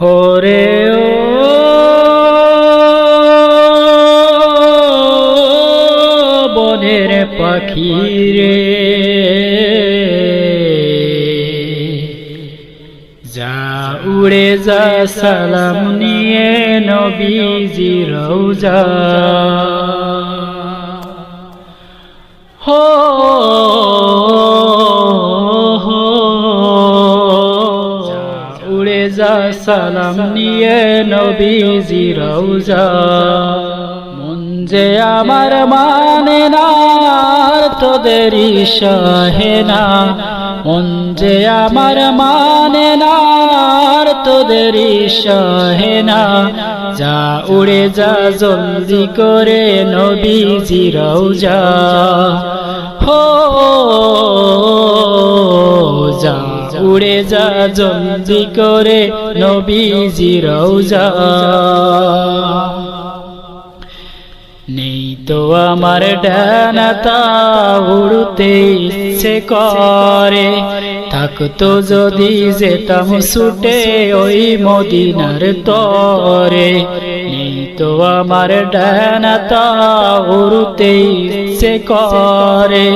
হরে ও। বনের পাখি রে। যা উড়ে যা সালাম নিয়ে নবীজি রৌজা যা সালাম নিয়ে নবীজি রৌজা যে আমার মানে না তোদেরই সহে না। মন আমার মানে না তোদেরই সহে না। যা উড়ে যা জলদি করে নবীজি রৌজা হো উড়ে যা, জলদি করে নবীজি রৌজা নেই তো আমার ডানাতা উড়তে ইচ্ছে করে। থাকতো যদি যেতাম ছুটে ওই মদিনার তরে। নেই তো আমার ডানাতা উড়তে ইচ্ছে করে।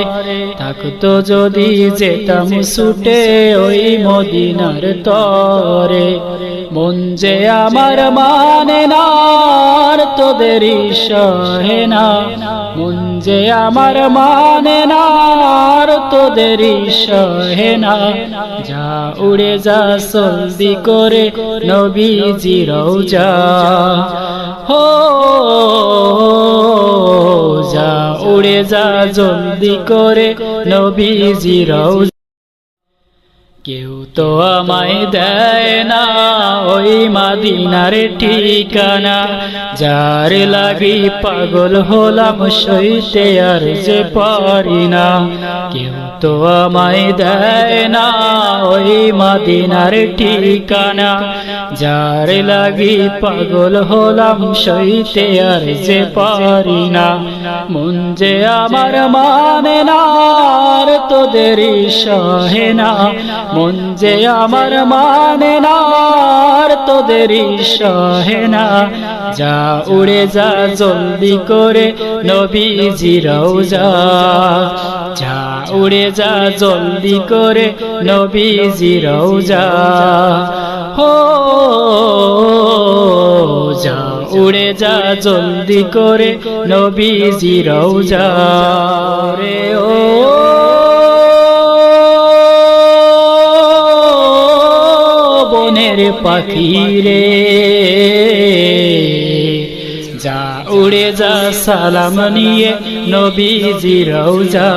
থাকতো যদি যেতাম ছুটে ওই মদিনার তরে। মন যে আমার মানে না তোদেরই সহে না। মন যে আমার মানে না তোদেরই সহে না। যা উড়ে যা সলদি করে নবীজি রৌজা হো যা উড়ে যা জলদি করে নবীজি রৌজা কেউ তো আমায় দেয় না, ওই মাদিনার ঠিকানা। যার লাগি পাগল হলাম, সইতে আর যে পারি না। কেউ তো আমায় দেয় না, ওই মাদিনার ঠিকানা। যার লাগি পাগল হলাম, সইতে আর যে পারি না। মন যে আমার মানে না। আর তোদেরই সহে মন যে আমার মানে না, আর তোদেরই সহে না যা উড়ে যা, জলদি করে নবীজি রৌজা যা উড়ে যা, জলদি করে নবীজি রৌজা হো, যা উড়ে যা, জলদি করে নবীজি রৌজা রে ও বনের পাখি রে যা উড়ে যা, সালাম নিয়ে নবীজি রৌজা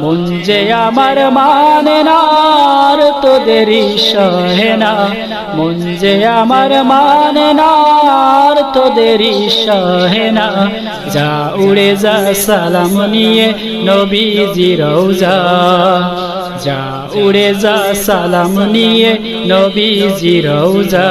মন যে আমার মানে না, আর তোদেরই সহে না। মন যে আমার মানে না, আর তোদেরই সহে না। যা উড়ে যা, সালাম নিয়ে নবীজি রৌজা যা উড়ে যা সালাম নিয়ে নবীজি রৌজা